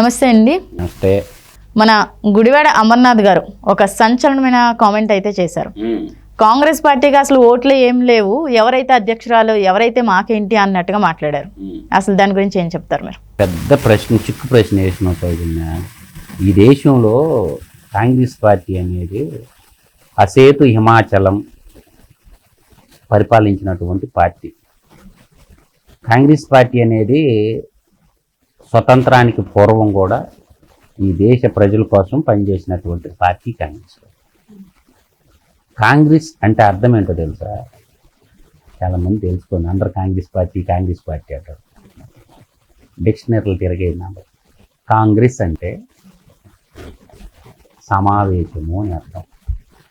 నమస్తే అండి. నమస్తే. మన గుడివాడ అమర్నాథ్ గారు ఒక సంచలనమైన కామెంట్ అయితే చేశారు. కాంగ్రెస్ పార్టీకి అసలు ఓట్లు ఏం లేవు ఎవరైతే అధ్యక్షురాలు ఎవరైతే మాకేంటి అన్నట్టుగా మాట్లాడారు. అసలు దాని గురించి ఏం చెప్తారు మీరు? పెద్ద ప్రశ్న చిక్కు ప్రశ్న వేసిన సౌజన్య ఈ దేశంలో కాంగ్రెస్ పార్టీ అనేది అసేతు హిమాచలం పరిపాలించినటువంటి పార్టీ. కాంగ్రెస్ పార్టీ అనేది స్వతంత్రానికి పూర్వం కూడా ఈ దేశ ప్రజల కోసం పనిచేసినటువంటి పార్టీ కాంగ్రెస్. కాంగ్రెస్ అంటే అర్థం ఏంటో తెలుసా? చాలామంది తెలుసుకోండి. అందరు కాంగ్రెస్ పార్టీ కాంగ్రెస్ పార్టీ అంటారు. డిక్షనరీలు తిరిగే నంబర్. కాంగ్రెస్ అంటే సమావేశము అని అర్థం.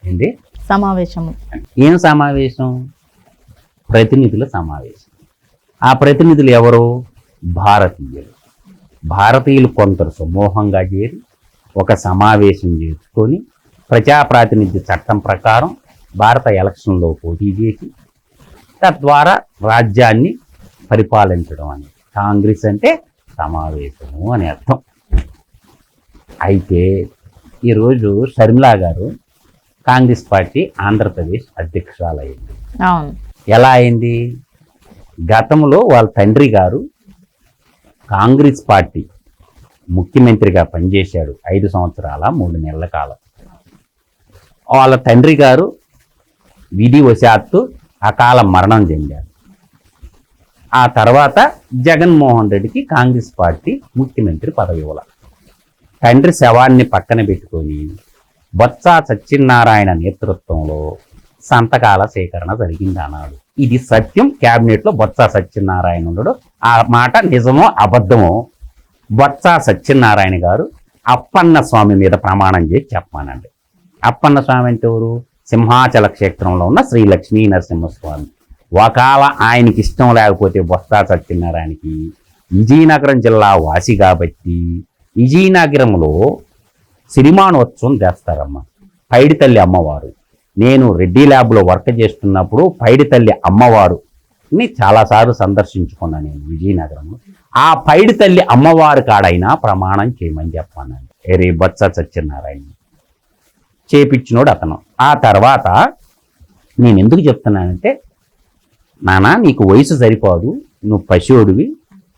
ఏంటి సమావేశము. ఏం సమావేశం? ప్రతినిధుల సమావేశం. ఆ ప్రతినిధులు ఎవరు? భారతీయులు. భారతీయులు కొందరు సమూహంగా చేరి ఒక సమావేశం చేసుకొని ప్రజాప్రాతినిధ్య చట్టం ప్రకారం భారత ఎలక్షన్లో పోటీ చేసి తద్వారా రాజ్యాన్ని పరిపాలించడం అని కాంగ్రెస్ అంటే సమావేశము అని అర్థం. అయితే ఈరోజు షర్మిలా గారు కాంగ్రెస్ పార్టీ ఆంధ్రప్రదేశ్ అధ్యక్షురాలయ్యింది ఎలా అయింది? గతంలో వాళ్ళ తండ్రి గారు కాంగ్రెస్ పార్టీ ముఖ్యమంత్రిగా పనిచేశాడు ఐదు సంవత్సరాల మూడు నెలల కాలం. వాళ్ళ తండ్రి గారు విధివశాత్తు అకాల మరణం చెందారు. ఆ తర్వాత జగన్మోహన్ రెడ్డికి కాంగ్రెస్ పార్టీ ముఖ్యమంత్రి పదవి ఇవ్వాల. తండ్రి శవాన్ని పక్కన పెట్టుకొని బొత్స సత్యనారాయణ నేతృత్వంలో సంతకాల సేకరణ జరిగింది అన్నాడు ఇది సత్యం. క్యాబినెట్లో బొత్స సత్యనారాయణ ఉండడు ఆ మాట నిజమో అబద్ధమో బొత్స సత్యనారాయణ గారు అప్పన్న స్వామి మీద ప్రమాణం చేసి చెప్పానండి. అప్పన్న స్వామి అంటే ఎవరు? సింహాచల క్షేత్రంలో ఉన్న శ్రీ లక్ష్మీ నరసింహస్వామి. ఒకవేళ ఆయనకి ఇష్టం లేకపోతే బొత్స సత్యనారాయణకి విజయనగరం జిల్లా వాసి కాబట్టి విజయనగరంలో సిరిమానోత్సవం చేస్తారమ్మ. పైడితల్లి అమ్మవారు. నేను రెడ్డి ల్యాబ్లో వర్క్ చేస్తున్నప్పుడు పైడి తల్లి అమ్మవారుని చాలాసార్లు సందర్శించుకున్నాను నేను విజయనగరంలో. ఆ పైడి తల్లి అమ్మవారి కాడైనా ప్రమాణం చేయమని చెప్పాను ఏరే బొత్స సత్యనారాయణ. చేపించినోడు అతను. ఆ తర్వాత నేను ఎందుకు చెప్తున్నానంటే నానా నీకు వయసు సరిపోదు. నువ్వు పశువుడివి.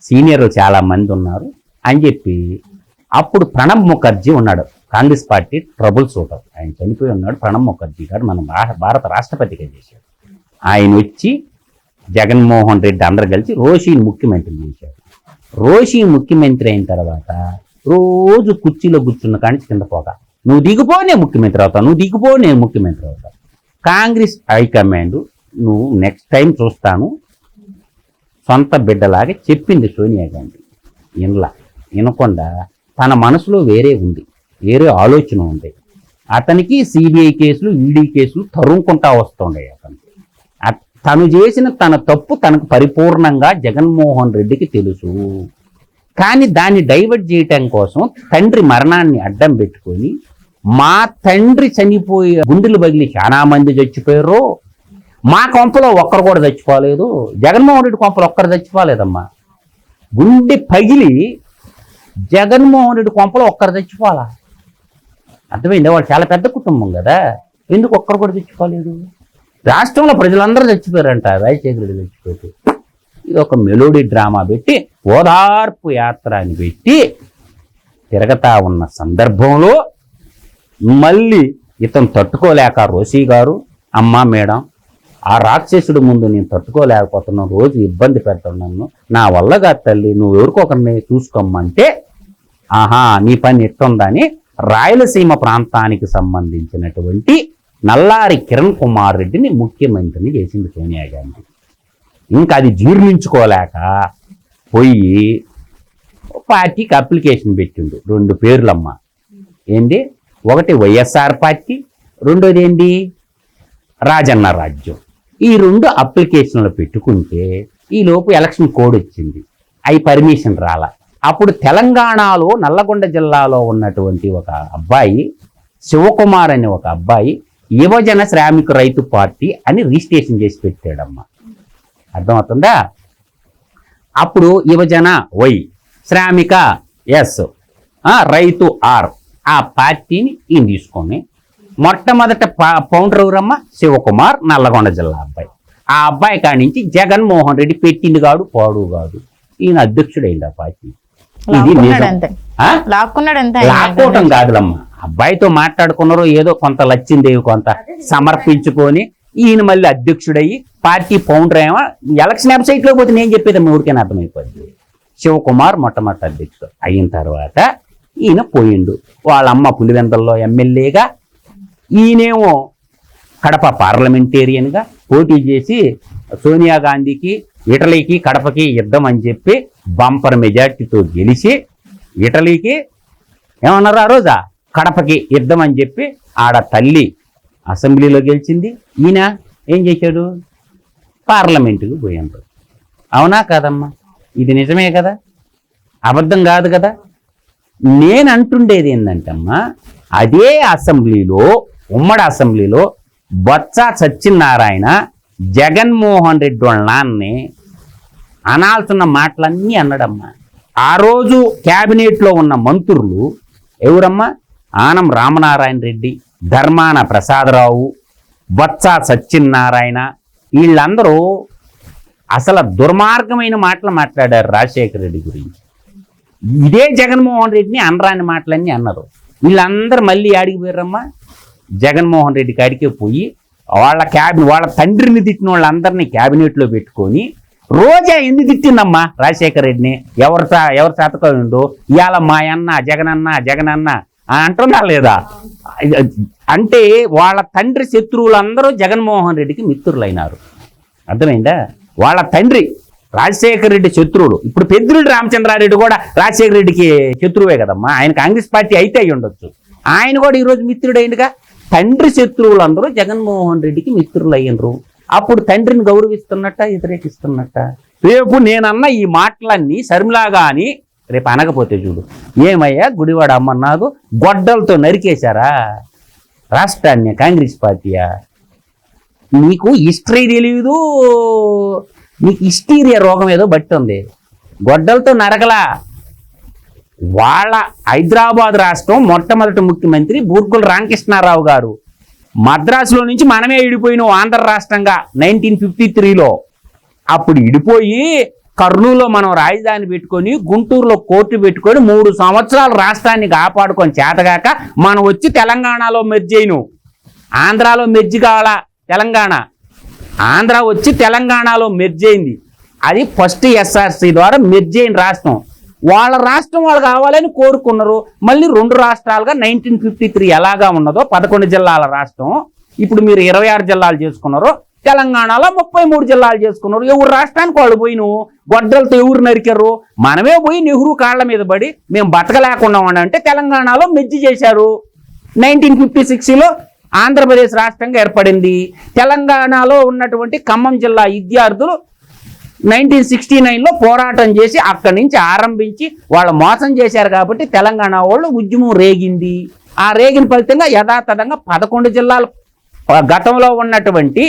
సీనియర్లు చాలా మంది ఉన్నారు. అని చెప్పి అప్పుడు ప్రణబ్ ముఖర్జీ ఉన్నాడు. కాంగ్రెస్ పార్టీ ట్రబుల్ షూటర్ ఆయన చనిపోయి ఉన్నాడు. ప్రణబ్ ముఖర్జీ గారు మన భారత రాష్ట్రపతిగా చేశాడు. ఆయన వచ్చి జగన్మోహన్ రెడ్డి అందరు కలిసి రోషిని ముఖ్యమంత్రి చేశాడు రోషి ముఖ్యమంత్రి అయిన తర్వాత రోజు కుర్చీలో కూర్చున్న కానీ కింద పోక. నువ్వు దిగిపో నేను ముఖ్యమంత్రి అవుతావు నువ్వు దిగిపో నేను ముఖ్యమంత్రి అవుతావు కాంగ్రెస్ హైకమాండ్ నువ్వు నెక్స్ట్ టైం చూస్తాను. సొంత బిడ్డలాగా చెప్పింది సోనియా గాంధీ. ఇన్లా వినకుండా తన మనసులో వేరే ఉంది. వేరే ఆలోచన ఉంది. అతనికి సిబిఐ కేసులు ఈడీ కేసులు తరుముకుంటా వస్తుండే అతనికి తను చేసిన తన తప్పు తనకు పరిపూర్ణంగా జగన్మోహన్ రెడ్డికి తెలుసు. కానీ దాన్ని డైవర్ట్ చేయటం కోసం తండ్రి మరణాన్ని అడ్డం పెట్టుకొని మా తండ్రి చనిపోయి గుండెలు బగిలి చాలా మంది చచ్చిపోయారు మా కొంపలో ఒక్కరు కూడా చచ్చిపోలేదు జగన్మోహన్ రెడ్డి కొంపలు ఒక్కరు చచ్చిపోలేదమ్మా. గుండె పగిలి జగన్మోహన్ రెడ్డి కొంపలో ఒక్కరు చచ్చిపోవాలా? అర్థమైంది? వాళ్ళు చాలా పెద్ద కుటుంబం కదా. ఎందుకు ఒక్కరు కూడా తెచ్చుకోలేదు? రాష్ట్రంలో ప్రజలందరూ చచ్చిపోయారంట రాజశేఖర రెడ్డి చచ్చిపోతే ఇది ఒక మెలోడీ డ్రామా పెట్టి ఓదార్పు యాత్ర అని పెట్టి తిరగతా ఉన్న సందర్భంలో మళ్ళీ ఇతను తట్టుకోలేక రోషి గారు అమ్మ మేడం ఆ రాక్షసుడి ముందు నేను తట్టుకోలేకపోతున్నాను రోజు ఇబ్బంది పెడుతున్నాను నా వల్లగా తల్లి నువ్వు ఎవరికొకరిని చూసుకోమంటే ఆహా నీ పని ఎట్టుందని రాయలసీమ ప్రాంతానికి సంబంధించినటువంటి నల్లారి కిరణ్ కుమార్ రెడ్డిని ముఖ్యమంత్రిని చేసింది సోనియా గాంధీ. ఇంకా అది జీర్ణించుకోలేక పోయి పార్టీకి అప్లికేషన్ పెట్టిండు. రెండు పేర్లమ్మ. ఏంటి ఒకటి వైఎస్ఆర్ పార్టీ రెండోది ఏంటి రాజన్న రాజ్యం. ఈ రెండు అప్లికేషన్లు పెట్టుకుంటే ఈ లోపు ఎలక్షన్ కోడ్ వచ్చింది. అవి పర్మిషన్ రాల. అప్పుడు తెలంగాణలో నల్లగొండ జిల్లాలో ఉన్నటువంటి ఒక అబ్బాయి శివకుమార్ అనే ఒక అబ్బాయి యువజన శ్రామిక రైతు పార్టీ అని రిజిస్ట్రేషన్ చేసి పెట్టాడమ్మా. అర్థమవుతుందా? అప్పుడు యువజన వై శ్రామిక ఎస్ రైతు ఆర్ ఆ పార్టీని ఈయన తీసుకొని మొట్టమొదట పౌండర్ ఎవరమ్మ? శివకుమార్ నల్లగొండ జిల్లా అబ్బాయి. ఆ అబ్బాయి కాడి నుంచి జగన్మోహన్ రెడ్డి పెట్టింది కాడు పాడు కాదు ఈయన అధ్యక్షుడైంది ఆ పార్టీ. ఇది లాక్కోవటం కాదులమ్మ. అబ్బాయితో మాట్లాడుకున్నారు ఏదో కొంత లచ్చిందేవి కొంత సమర్పించుకొని ఈయన మళ్ళీ అధ్యక్షుడయ్యి పార్టీ ఫౌండర్ ఏమో ఎలక్షన్ వెబ్సైట్లో పోతే నేను చెప్పేది మీ ఊరికైనా అర్థమైపోద్ది శివకుమార్ మొట్టమొదటి అధ్యక్షుడు అయిన తర్వాత ఈయన పోయిండు. వాళ్ళ అమ్మ పులివెందల్లో ఎమ్మెల్యేగా ఈయనేమో కడప పార్లమెంటేరియన్గా పోటీ చేసి సోనియా గాంధీకి ఇటలీకి కడపకి యుద్ధం అని చెప్పి బంపర్ మెజార్టీతో గెలిచి ఇటలీకి ఏమన్నారు ఆ రోజా? కడపకి యుద్ధం అని చెప్పి ఆడ తల్లి అసెంబ్లీలో గెలిచింది. ఈయన ఏం చేశాడు? పార్లమెంటుకి పోయాడు. అవునా కాదమ్మా? ఇది నిజమే కదా? అబద్ధం కాదు కదా? నేను అంటుండేది ఏంటంటమ్మా అదే అసెంబ్లీలో ఉమ్మడి అసెంబ్లీలో బొత్స సత్యనారాయణ జగన్మోహన్ రెడ్డి వాళ్ళ నాన్నని అనాల్సిన మాటలన్నీ అన్నాడమ్మా. ఆ రోజు క్యాబినెట్లో ఉన్న మంత్రులు ఎవరమ్మా? ఆనం రామనారాయణ రెడ్డి ధర్మాన ప్రసాదరావు బొత్స సత్యనారాయణ వీళ్ళందరూ అసలు దుర్మార్గమైన మాటలు మాట్లాడారు రాజశేఖర రెడ్డి గురించి. ఇదే జగన్మోహన్ రెడ్డిని అనరాని మాటలన్నీ అన్నారు. వీళ్ళందరూ మళ్ళీ ఆడికి పోయారమ్మా జగన్మోహన్ రెడ్డి కాడికే పోయి వాళ్ళ క్యాబినెట్ వాళ్ళ తండ్రిని తిట్టిన వాళ్ళందరినీ క్యాబినెట్లో పెట్టుకొని రోజా ఎందుకు తిట్టిందమ్మా? రాజశేఖర రెడ్డిని. ఎవరు సా- ఎవరు శాతకండు ఇవాళ మా అన్న జగనన్న జగనన్న అని అంటున్నా లేదా? అంటే వాళ్ళ తండ్రి శత్రువులందరూ జగన్మోహన్ రెడ్డికి మిత్రులైనారు. అర్థమైందా? వాళ్ళ తండ్రి రాజశేఖర రెడ్డి శత్రువులు. ఇప్పుడు పెద్దిరెడ్డి రామచంద్రారెడ్డి కూడా రాజశేఖర రెడ్డికి శత్రువే కదమ్మా. ఆయన కాంగ్రెస్ పార్టీ అయితే అయి ఉండొచ్చు. ఆయన కూడా ఈరోజు మిత్రుడైందిగా. తండ్రి శత్రువులందరూ జగన్మోహన్ రెడ్డికి మిత్రులు అప్పుడు తండ్రిని గౌరవిస్తున్నట్ట వ్యతిరేకిస్తున్నట్ట? రేపు నేనన్న ఈ మాటలన్నీ శర్మిలా అని రేపు అనకపోతే చూడు. ఏమయ్యా గుడివాడ అమ్మన్నాదు గొడ్డలతో నరికేశారా? రాష్ట్రాన్ని కాంగ్రెస్ పార్టీయా? నీకు హిస్టరీ తెలియదు నీకు హిస్టీరియా రోగం ఏదో బట్టి ఉంది. గొడ్డలతో నరకలా. వాళ్ళ హైదరాబాద్ రాష్ట్రం మొట్టమొదటి ముఖ్యమంత్రి బూర్కుల రామకృష్ణారావు గారు. మద్రాసులో నుంచి మనమే విడిపోయినాం ఆంధ్ర రాష్ట్రంగా నైన్టీన్ ఫిఫ్టీ త్రీలో. అప్పుడు విడిపోయి కర్నూలులో మనం రాజధాని పెట్టుకొని గుంటూరులో కోర్టు పెట్టుకొని మూడు సంవత్సరాలు రాష్ట్రాన్ని కాపాడుకొని చేతగాక మనం వచ్చి తెలంగాణలో మెర్జ్ అయిను. ఆంధ్రాలో మెర్జ్ కావాలా తెలంగాణ? ఆంధ్ర వచ్చి తెలంగాణలో మెర్జ్ అయింది. అది ఫస్ట్ ఎస్ఆర్సి ద్వారా మెర్జ్ అయిన రాష్ట్రం. వాళ్ళ రాష్ట్రం వాళ్ళు కావాలని కోరుకున్నారు. మళ్ళీ రెండు రాష్ట్రాలుగా నైన్టీన్ ఫిఫ్టీ త్రీ ఎలాగా ఉన్నదో పదకొండు జిల్లాల రాష్ట్రం. ఇప్పుడు మీరు ఇరవై ఆరు జిల్లాలు చేసుకున్నారు. తెలంగాణలో ముప్పై మూడు జిల్లాలు చేసుకున్నారు. ఎవరు రాష్ట్రానికి వాళ్ళు పోయి నువ్వు గొడ్డలతో ఎవరు నరికారు? మనమే పోయి నెహ్రూ కాళ్ళ మీద పడి మేము బతకలేకుండా అంటే తెలంగాణలో మెజ్జి చేశారు. నైన్టీన్ ఫిఫ్టీ సిక్స్లో ఆంధ్రప్రదేశ్ రాష్ట్రంగా ఏర్పడింది. తెలంగాణలో ఉన్నటువంటి ఖమ్మం జిల్లా విద్యార్థులు నైన్టీన్ సిక్స్టీ నైన్లో పోరాటం చేసి అక్కడి నుంచి ఆరంభించి వాళ్ళు మోసం చేశారు కాబట్టి తెలంగాణ వాళ్ళు ఉద్యమం రేగింది. ఆ రేగిన ఫలితంగా యథాతథంగా పదకొండు జిల్లాలు గతంలో ఉన్నటువంటి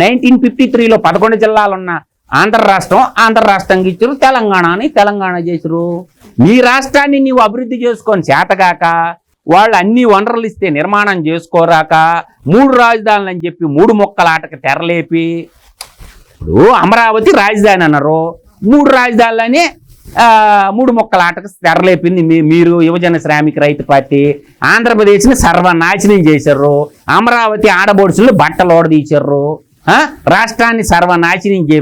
నైన్టీన్ ఫిఫ్టీ త్రీలో పదకొండు జిల్లాలు ఉన్న ఆంధ్ర రాష్ట్రం ఆంధ్ర రాష్ట్రంకి ఇచ్చారు తెలంగాణని తెలంగాణ చేసిరు నీ రాష్ట్రాన్ని నీవు అభివృద్ధి చేసుకొని చేతగాక వాళ్ళు అన్ని వనరులు ఇస్తే నిర్మాణం చేసుకోరాక మూడు రాజధానులు అని చెప్పి మూడు మొక్కల ఆటకు తెరలేపి ఇప్పుడు అమరావతి రాజధాని అన్నారు. మూడు రాజధానులని మూడు మొక్కల ఆటకు తెరలేపింది మీ- మీరు యువజన శ్రామిక రైతు పార్టీ. ఆంధ్రప్రదేశ్ని సర్వనాశనం చేశారు. అమరావతి ఆడబోడుసులు బట్టలు ఓడదీశారు. రాష్ట్రాన్ని సర్వనాశనం చే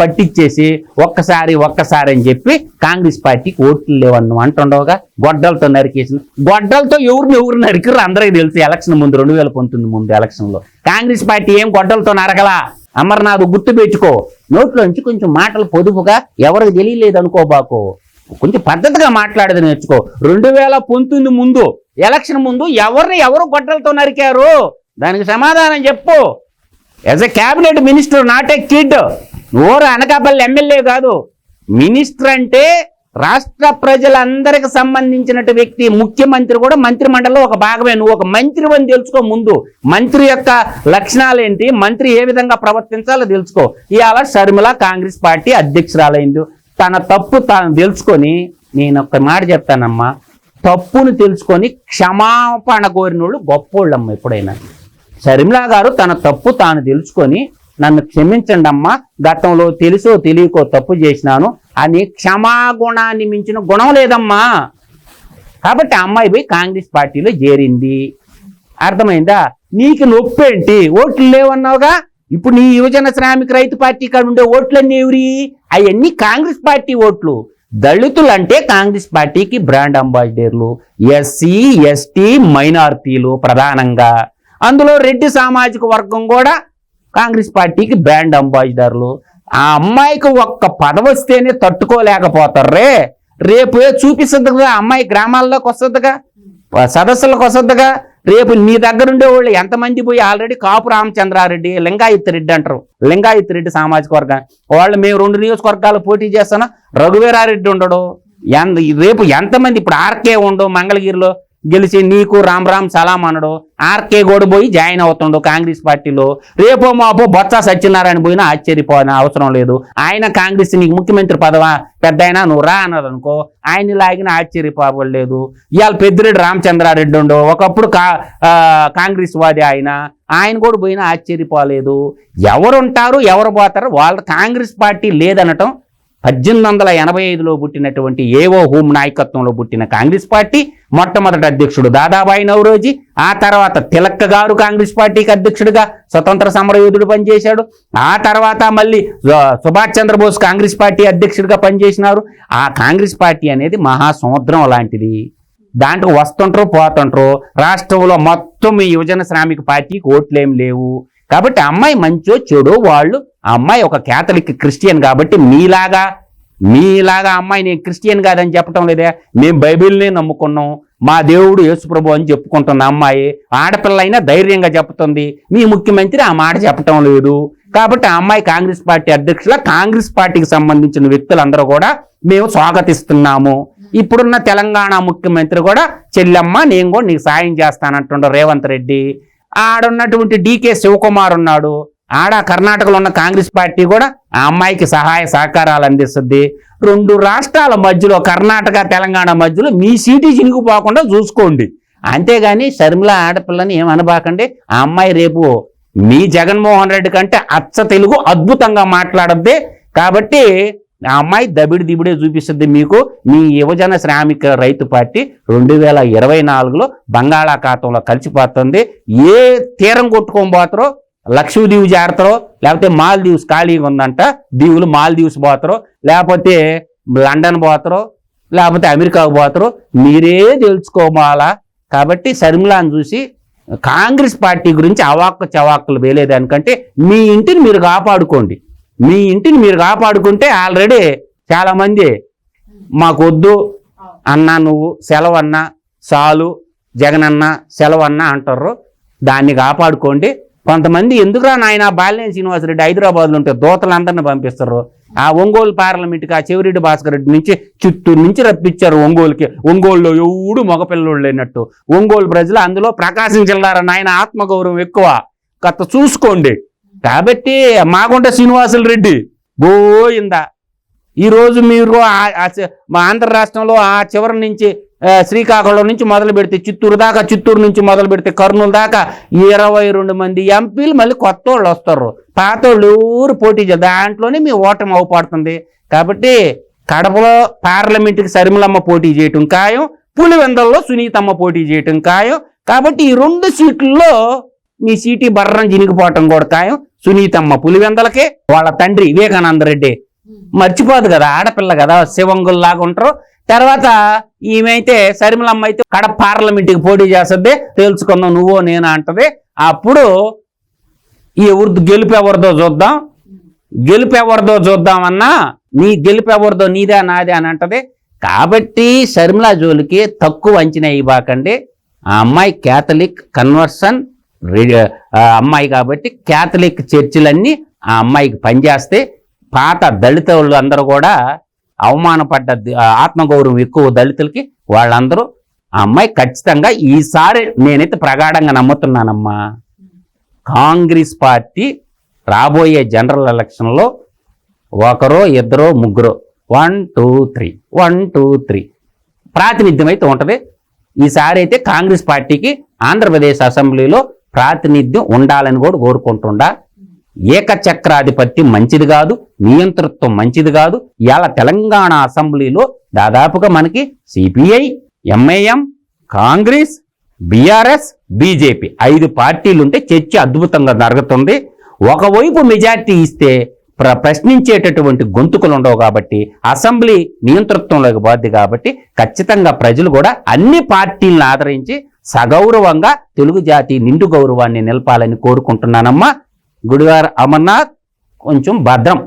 పట్టించేసి ఒక్కసారి ఒక్కసారి అని చెప్పి కాంగ్రెస్ పార్టీకి ఓట్లు లేవన్ను అంటుండవుగా. గొడ్డలతో నరికేసిన గొడ్డలతో ఎవరిని ఎవరు నరికరు అందరికీ తెలుసు ఎలక్షన్ ముందు రెండు వేల పంతొమ్మిది ముందు ఎలక్షన్లో. కాంగ్రెస్ పార్టీ ఏం గొడ్డలతో నరకలా? అమర్నాథ్ గుర్తు పెట్టుకో. నోట్లోంచి కొంచెం మాటలు పొదుపుగా ఎవరికి తెలియలేదు అనుకోబాకు కొంచెం పద్ధతిగా మాట్లాడేది నేర్చుకో. రెండు వేల పంతొమ్మిది ముందు ఎలక్షన్ ముందు ఎవరిని ఎవరు గొడ్డలతో నరికారు? దానికి సమాధానం చెప్పు. As a cabinet minister not a kid Oru Anakapalli MLA కాదు. మినిస్టర్ అంటే రాష్ట్ర ప్రజలందరికి సంబంధించినట్టు వ్యక్తి ముఖ్యమంత్రి కూడా మంత్రి మండలిలో ఒక భాగమే. నువ్వు ఒక మంత్రి అని తెలుసుకో ముందు. మంత్రి యొక్క లక్షణాలు ఏంటి? మంత్రి ఏ విధంగా ప్రవర్తించాలో తెలుసుకో. ఇవాళ షర్మిల కాంగ్రెస్ పార్టీ అధ్యక్షురాలైంది. తన తప్పు తాను తెలుసుకొని నేను ఒక మాట చెప్తానమ్మా. తప్పును తెలుసుకొని క్షమాపణ కోరిన వాళ్ళు గొప్పోళ్ళమ్మ ఎప్పుడైనా. షర్మిల గారు తన తప్పు తాను తెలుసుకొని నన్ను క్షమించండి అమ్మా గతంలో తెలుసో తెలియకో తప్పు చేసినాను. అని క్షమాగుణాన్ని మించిన గుణం లేదమ్మా. కాబట్టి అమ్మాయి పోయి కాంగ్రెస్ పార్టీలో చేరింది. అర్థమైందా? నీకు నొప్పేంటి? ఓట్లు లేవన్నావుగా? ఇప్పుడు నీ యువజన శ్రామిక రైతు పార్టీ కాడ ఉండే ఓట్లన్నీ ఎవరి? అవన్నీ కాంగ్రెస్ పార్టీ ఓట్లు. దళితులు అంటే కాంగ్రెస్ పార్టీకి బ్రాండ్ అంబాసిడర్లు ఎస్సీ ఎస్టీ మైనార్టీలు ప్రధానంగా. అందులో రెడ్డి సామాజిక వర్గం కూడా కాంగ్రెస్ పార్టీకి బ్రాండ్ అంబాసిడర్లు. ఆ అమ్మాయికి ఒక్క పదవస్తేనే వస్తేనే తట్టుకోలేకపోతారు. రే రేపు చూపిస్తుంది కదా అమ్మాయి గ్రామాల్లోకి వస్తుందిగా? సదస్సులకు వస్తుందిగా? రేపు నీ దగ్గర ఉండే వాళ్ళు ఎంతమంది పోయి ఆల్రెడీ కాపు రామచంద్రారెడ్డి లింగాయత్ రెడ్డి అంటారు. లింగాయత్ రెడ్డి సామాజిక వర్గం వాళ్ళు మేము రెండు నియోజకవర్గాలు పోటీ చేస్తాను? రఘువీరారెడ్డి ఉండడు. ఎంత రేపు ఎంతమంది ఇప్పుడు ఆర్కే ఉండవు మంగళగిరిలో గెలిచి నీకు రామ్ రామ్ సలాం అనడు. ఆర్కే కూడా పోయి జాయిన్ అవుతుండు కాంగ్రెస్ పార్టీలో. రేపో మాపో బొత్స సత్యనారాయణ పోయినా ఆశ్చర్యపోయిన అవసరం లేదు. ఆయన కాంగ్రెస్ నీకు ముఖ్యమంత్రి పదవా? పెద్ద అయినా నువ్వు రా అన్నది అనుకో ఆయన లాగిన ఆశ్చర్యపోవలేదు ఇవాళ పెద్దిరెడ్డి రామచంద్రారెడ్డి ఉండు. ఒకప్పుడు కా కాంగ్రెస్ వాది ఆయన. ఆయన కూడా పోయినా ఆశ్చర్యపోలేదు. ఎవరుంటారు ఎవరు పోతారు? వాళ్ళ కాంగ్రెస్ పార్టీ లేదనటం పద్దెనిమిది వందల ఎనభై ఐదులో పుట్టినటువంటి ఏవో హోం నాయకత్వంలో పుట్టిన కాంగ్రెస్ పార్టీ మొట్టమొదటి అధ్యక్షుడు దాదాబాయి నవరోజీ ఆ తర్వాత తిలక్ గారు కాంగ్రెస్ పార్టీకి అధ్యక్షుడిగా స్వతంత్ర సమరయోధుడు పనిచేశాడు. ఆ తర్వాత మళ్ళీ సుభాష్ చంద్రబోస్ కాంగ్రెస్ పార్టీ అధ్యక్షుడిగా పనిచేసినారు. ఆ కాంగ్రెస్ పార్టీ అనేది మహాసముద్రం లాంటిది. దాంట్లో వస్తుంటారు పోతుంటారు రాష్ట్రంలో మొత్తం ఈ యువజన శ్రామిక పార్టీకి ఓట్లేం లేవు. కాబట్టి అమ్మాయి మంచో చెడో వాళ్ళు అమ్మాయి ఒక కేథలిక్ క్రిస్టియన్ కాబట్టి మీలాగా మీలాగా అమ్మాయి నేను క్రిస్టియన్ కాదని చెప్పటం లేదే. మేము బైబిల్నే నమ్ముకున్నాం. మా దేవుడు యేసుప్రభు అని చెప్పుకుంటున్న అమ్మాయి ఆడపిల్ల అయినా ధైర్యంగా చెప్తుంది. మీ ముఖ్యమంత్రి ఆ మాట చెప్పటం లేదు. కాబట్టి ఆ అమ్మాయి కాంగ్రెస్ పార్టీ అధ్యక్షుల కాంగ్రెస్ పార్టీకి సంబంధించిన వ్యక్తులందరూ కూడా మేము స్వాగతిస్తున్నాము. ఇప్పుడున్న తెలంగాణ ముఖ్యమంత్రి కూడా చెల్లెమ్మ నేను కూడా నీకు సాయం చేస్తానంటుండ రేవంత్ రెడ్డి. ఆడున్నటువంటి డీకే శివకుమార్ ఉన్నాడు. ఆడ కర్ణాటకలో ఉన్న కాంగ్రెస్ పార్టీ కూడా ఆ అమ్మాయికి సహాయ సహకారాలు అందిస్తుంది. రెండు రాష్ట్రాల మధ్యలో కర్ణాటక తెలంగాణ మధ్యలో మీ సీటీ చినిగిపోకుండా చూసుకోండి. అంతేగాని షర్మిల ఆడపిల్లని ఏమనబాకండి ఆ అమ్మాయి రేపు మీ జగన్మోహన్ రెడ్డి కంటే అచ్చ తెలుగు అద్భుతంగా మాట్లాడద్ది. కాబట్టి ఆ అమ్మాయి దబిడి దిబిడే చూపిస్తుంది మీకు. మీ యువజన శ్రామిక రైతు పార్టీ రెండు వేల ఇరవై నాలుగులో బంగాళాఖాతంలో కలిసిపోతుంది. ఏ తీరం కొట్టుకోబోతారో లక్షద్వీప్ చేరతారో లేకపోతే మాల్దీవ్స్ ఖాళీగా ఉందంట దీవులు మాల్దీవ్స్ పోతారో లేకపోతే లండన్ పోతారో లేకపోతే అమెరికాకు పోతారో మీరే తెలుసుకోవాలా కాబట్టి శర్మిలాని చూసి కాంగ్రెస్ పార్టీ గురించి అవాక్కు చవాక్కులు వేలేదానికంటే మీ ఇంటిని మీరు కాపాడుకోండి. మీ ఇంటిని మీరు కాపాడుకుంటే ఆల్రెడీ చాలామంది మాకొద్దు అన్నా నువ్వు సెలవన్నా చాలు జగనన్న సెలవన్నా అంటారు. దాన్ని కాపాడుకోండి. కొంతమంది ఎందుకురా నాయన బాలినేని శ్రీనివాసరెడ్డి హైదరాబాద్లో ఉంటే దోతలందరిని పంపిస్తారు? ఆ ఒంగోలు పార్లమెంట్కి ఆ చెవిరెడ్డి భాస్కర్ రెడ్డి నుంచి చిత్తూరు నుంచి రప్పించారు ఒంగోలుకి. ఒంగోలులో ఎవడు మగపిల్లలు లేనట్టు. ఒంగోలు ప్రజలు అందులో ప్రకాశం జిల్లారా నాయన? ఆత్మగౌరవం ఎక్కువ. కథ చూసుకోండి. కాబట్టి మాగుంట శ్రీనివాసులు రెడ్డి గోయిందా ఈరోజు మీరు ఆ- మా ఆంధ్ర రాష్ట్రంలో ఆ చివరి నుంచి శ్రీకాకుళం నుంచి మొదలు పెడితే చిత్తూరు దాకా చిత్తూరు నుంచి మొదలు పెడితే కర్నూలు దాకా ఇరవై రెండు మంది ఎంపీలు మళ్ళీ కొత్త వాళ్ళు వస్తారు. పాత వాళ్ళు ఎవరు పోటీ చేయాలి దాంట్లోనే మీ ఓటమి అవపడుతుంది. కాబట్టి కడపలో పార్లమెంట్కి సరిమలమ్మ పోటీ చేయటం ఖాయం పులివెందల్లో సునీతమ్మ పోటీ చేయటం ఖాయం. కాబట్టి ఈ రెండు సీట్లలో మీ సీటీ బర్రం జినిగిపోవటం కూడా ఖాయం. సునీతమ్మ పులివెందలకే వాళ్ళ తండ్రి వివేకానంద రెడ్డి. మర్చిపోదు కదా ఆడపిల్ల కదా శివంగుల్లాగా ఉంటారు. తర్వాత ఈమెయితే సరిమలమ్మ అయితే కడప పార్లమెంట్కి పోటీ చేస్తుంది తేల్చుకుందాం నువ్వో నేను అంటది. అప్పుడు ఈ ఎవరిది గెలుపు చూద్దాం. గెలుపు చూద్దామన్నా నీ గెలుపెవరిదో నీదే నాదే అని అంటది. కాబట్టి షర్మిలా జోలికి తక్కువ అంచనా ఇవ్వకండి. ఆ అమ్మాయి క్యాథలిక్ కన్వర్షన్ అమ్మాయి కాబట్టి క్యాథలిక్ చర్చిలన్నీ ఆ అమ్మాయికి పనిచేస్తే పాత దళిత వాళ్ళు అందరూ కూడా అవమానపడ్డ ఆత్మగౌరవం ఎక్కువ దళితులకి వాళ్ళందరూ ఆ అమ్మాయి ఖచ్చితంగా ఈసారి నేనైతే ప్రగాఢంగా నమ్ముతున్నానమ్మా. కాంగ్రెస్ పార్టీ రాబోయే జనరల్ ఎలక్షన్లో ఒకరో ఇద్దరో ముగ్గురో one two three one two three ప్రాతినిధ్యం అయితే ఉంటుంది. ఈసారి అయితే కాంగ్రెస్ పార్టీకి ఆంధ్రప్రదేశ్ అసెంబ్లీలో ప్రాతినిధ్యం ఉండాలని కూడా కోరుకుంటుండా. ఏకచక్రాధిపత్యం మంచిది కాదు నియంతృత్వం మంచిది కాదు. ఇవాళ తెలంగాణ అసెంబ్లీలో దాదాపుగా మనకి CPI MIM Congress BRS BJP ఐదు పార్టీలు ఉంటే చర్చ అద్భుతంగా జరుగుతుంది. ఒకవైపు మెజార్టీ ఇస్తే ప్ర ప్రశ్నించేటటువంటి గొంతుకులు ఉండవు కాబట్టి అసెంబ్లీ నియంతృత్వంలోకి పోద్ది కాబట్టి ఖచ్చితంగా ప్రజలు కూడా అన్ని పార్టీలను ఆదరించి సగౌరవంగా తెలుగు జాతి నిండు గౌరవాన్ని నిలపాలని కోరుకుంటున్నానమ్మా. గుడివార అమర్నాథ్ కొంచెం భద్రం.